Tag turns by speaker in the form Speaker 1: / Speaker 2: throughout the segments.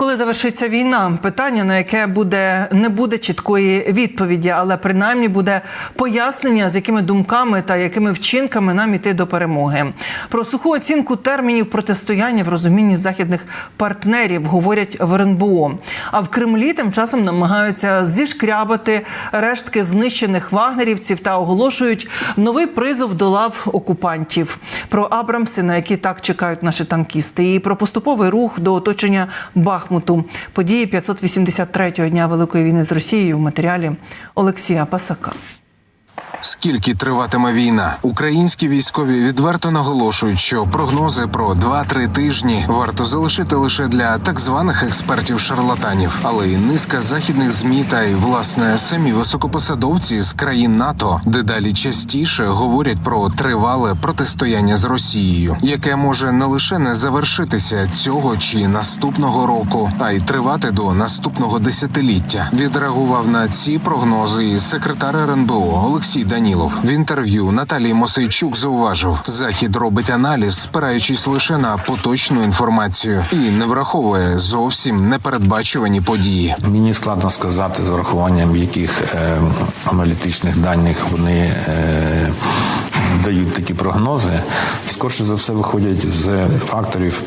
Speaker 1: Коли завершиться війна, питання на яке буде не буде чіткої відповіді, але принаймні буде пояснення, з якими думками та якими вчинками нам іти до перемоги. Про суху оцінку термінів протистояння в розумінні західних партнерів говорять в РНБО. А в Кремлі тим часом намагаються зішкрябати рештки знищених вагнерівців та оголошують новий призов до лав окупантів. Про Абрамси, на які так чекають наші танкісти, і про поступовий рух до оточення Бахмуту. Події 583-го дня Великої війни з Росією в матеріалі Олексія Пасака.
Speaker 2: Скільки триватиме війна? Українські військові відверто наголошують, що прогнози про 2-3 тижні варто залишити лише для так званих експертів-шарлатанів, але й низка західних змі та й власне самі високопосадовці з країн НАТО дедалі частіше говорять про тривале протистояння з Росією, яке може не лише не завершитися цього чи наступного року, а й тривати до наступного десятиліття. Відреагував на ці прогнози і секретар РНБО Олексій Данілов в інтерв'ю Наталії Мосейчук зауважив, захід робить аналіз, спираючись лише на поточну інформацію і не враховує зовсім непередбачувані події.
Speaker 3: Мені складно сказати, з врахуванням яких е, аналітичних даних вони е, дають такі прогнози. Скорше за все виходять з факторів.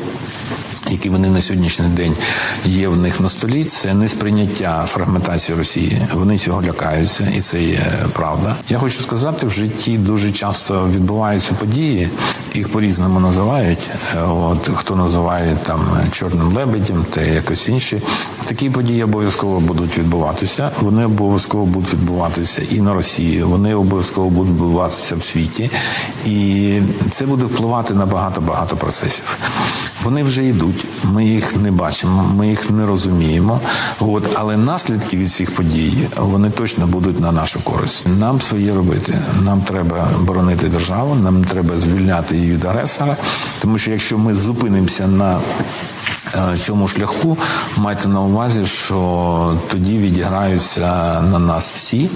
Speaker 3: Які вони на сьогоднішній день є в них на столі, це несприйняття фрагментації Росії. Вони цього лякаються, і це є правда. Я хочу сказати, в житті дуже часто відбуваються події, їх по-різному називають. От хто називає там чорним лебедем, та якось інші. Такі події обов'язково будуть відбуватися. Вони обов'язково будуть відбуватися і на Росії. Вони обов'язково будуть відбуватися в світі, і це буде впливати на багато багато процесів. Вони вже йдуть. Ми їх не бачимо, ми їх не розуміємо. От але наслідки від цих подій вони точно будуть на нашу користь. Нам своє робити. Нам треба боронити державу, нам треба звільняти її від агресора. Тому що якщо ми зупинимося на цьому шляху, майте на увазі, що тоді відіграються на нас всі,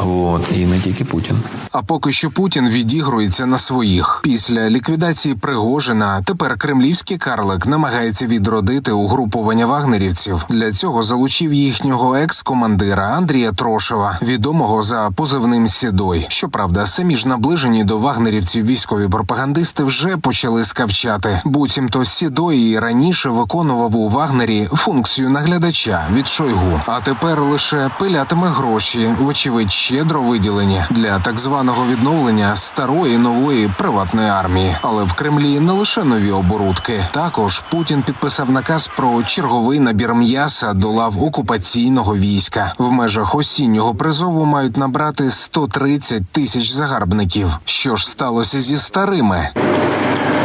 Speaker 3: от і не тільки Путін.
Speaker 2: А поки що Путін відігрується на своїх. Після ліквідації Пригожина тепер кремлівський карлик намагається відродити угрупування вагнерівців. Для цього залучив їхнього екс-командира Андрія Трошева, відомого за позивним Сідой. Щоправда, самі ж наближені до вагнерівців військові пропагандисти вже почали скавчати. Буцімто Сідой і раніше виконував у Вагнері функцію наглядача від Шойгу, а тепер лише пилятиме гроші, вочевидь щедро виділені для так званого відновлення старої нової приватної армії. Але в Кремлі не лише нові оборудки. Також Путін підписав наказ про черговий набір м'яса до лав окупаційного війська. В межах осіннього призову мають набрати 130 тисяч загарбників. Що ж сталося зі старими?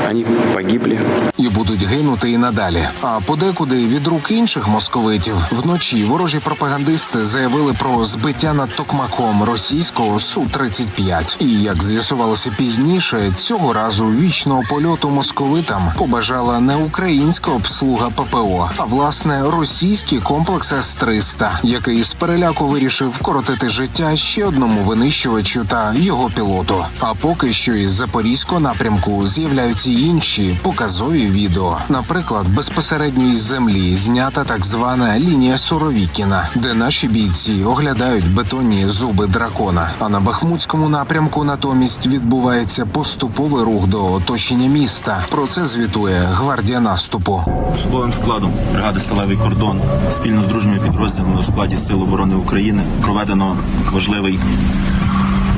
Speaker 4: Они погибли.
Speaker 2: і будуть гинути і надалі. А подекуди від рук інших московитів вночі ворожі пропагандисти заявили про збиття над Токмаком російського су 35 І як з'ясувалося пізніше, цього разу вічного польоту московитам побажала не українська обслуга ППО, а власне російський комплекс С-300, який з переляку вирішив вкоротити життя ще одному винищувачу та його пілоту. А поки що із запорізького напрямку з'являються інші показові відео. Наприклад, безпосередньо із землі знята так звана лінія Суровікіна, де наші бійці оглядають бетонні зуби дракона. А на Бахмутському напрямку натомість відбувається поступовий рух до оточення міста. Про це звітує гвардія наступу.
Speaker 5: Особовим складом бригади Сталевий кордон спільно з дружніми підрозділами у складі Сил оборони України проведено важливий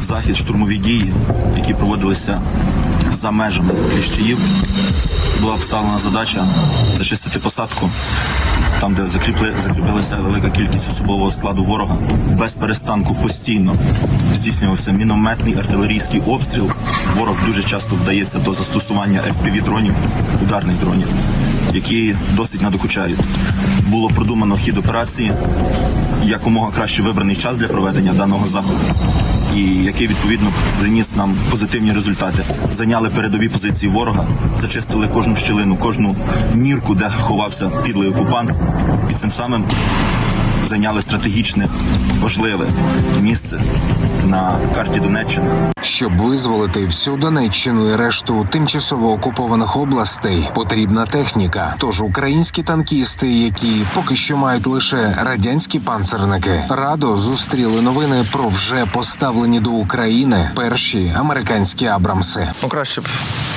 Speaker 5: захід, штурмові дії, які проводилися за межами Кліщеїв. Була обставлена задача зачистити посадку. Там, де закріпли, закріпилася велика кількість особового складу ворога, без перестанку постійно здійснювався мінометний артилерійський обстріл. Ворог дуже часто вдається до застосування fpv дронів, ударних дронів, які досить надокучають. Було продумано хід операції, якомога краще вибраний час для проведення даного заходу, і який відповідно приніс нам позитивні результати. Зайняли передові позиції ворога, зачистили кожну щілину, кожну мірку, де ховався підлий окупант, і цим самим зайняли стратегічне важливе місце на карті Донеччини.
Speaker 2: Щоб визволити всю Донеччину і решту тимчасово окупованих областей, потрібна техніка. Тож українські танкісти, які поки що мають лише радянські панцерники, радо зустріли новини про вже поставлені до України перші американські Абрамси.
Speaker 6: Ну, краще б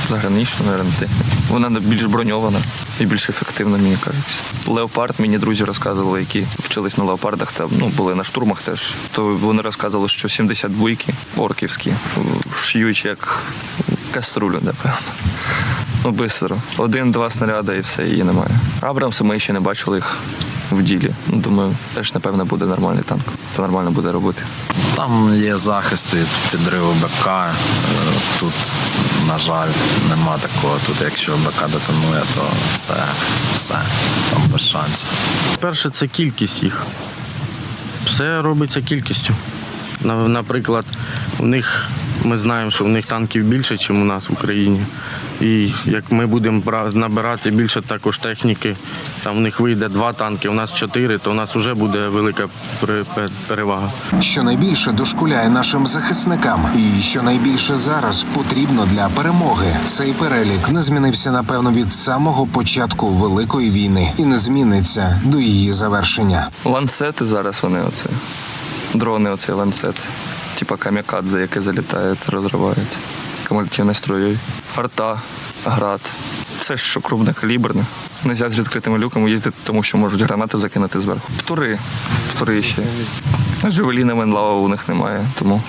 Speaker 6: заграничну, мабуть, техніку. Вона більш броньована і більш ефективно, мені кажеться. Леопард мені друзі розказували, які вчились на леопардах, та ну були на штурмах теж. То вони розказували, що 70 буйки орківські шиють як каструлю, напевно. Ну, бистро. Один-два снаряди і все, її немає. Абрамси ми ще не бачили їх в ділі. Ну, думаю, теж, напевно, буде нормальний танк. Та нормально буде робити.
Speaker 7: Там є захист від підриву БК. Е, Тут, на жаль, нема такого. Тут, якщо БК детонує, то це все там без шансів.
Speaker 8: Перше, це кількість їх. Все робиться кількістю. Наприклад, у них ми знаємо, що в них танків більше, ніж у нас в Україні. І як ми будемо бра- набирати більше також техніки, там в них вийде два танки, у нас чотири, то у нас вже буде велика пере- перевага.
Speaker 2: що найбільше дошкуляє нашим захисникам, і що найбільше зараз потрібно для перемоги. Цей перелік не змінився напевно від самого початку великої війни і не зміниться до її завершення.
Speaker 6: Ланцети зараз вони оце. Дрони оце ланцет. Типа камікадзе, яке залітає, розривається. Кумулятивний строй. Арта, град. Це що крупнокаліберне. Нельзя з відкритими люками їздити, тому що можуть гранати закинути зверху. Птури. Птури ще. Живеліна Менлава у них немає, тому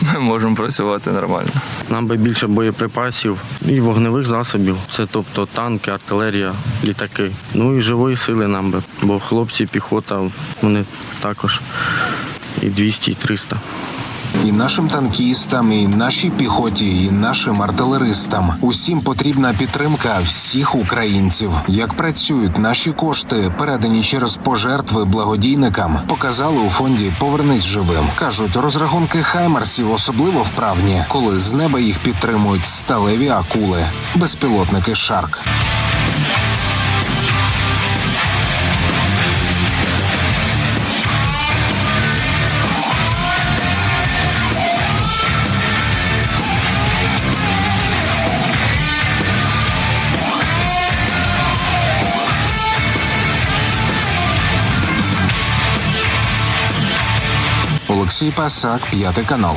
Speaker 6: ми можемо працювати нормально.
Speaker 8: Нам би більше боєприпасів і вогневих засобів. Це тобто танки, артилерія, літаки. Ну і живої сили нам би. Бо хлопці, піхота, вони також і 200, і 300.
Speaker 2: І нашим танкістам, і нашій піхоті, і нашим артилеристам усім потрібна підтримка всіх українців. Як працюють наші кошти, передані через пожертви благодійникам, показали у фонді Повернись живим. кажуть, розрахунки хаймерсів особливо вправні, коли з неба їх підтримують сталеві акули, безпілотники Шарк. Олексій Пасак, п'ятий канал.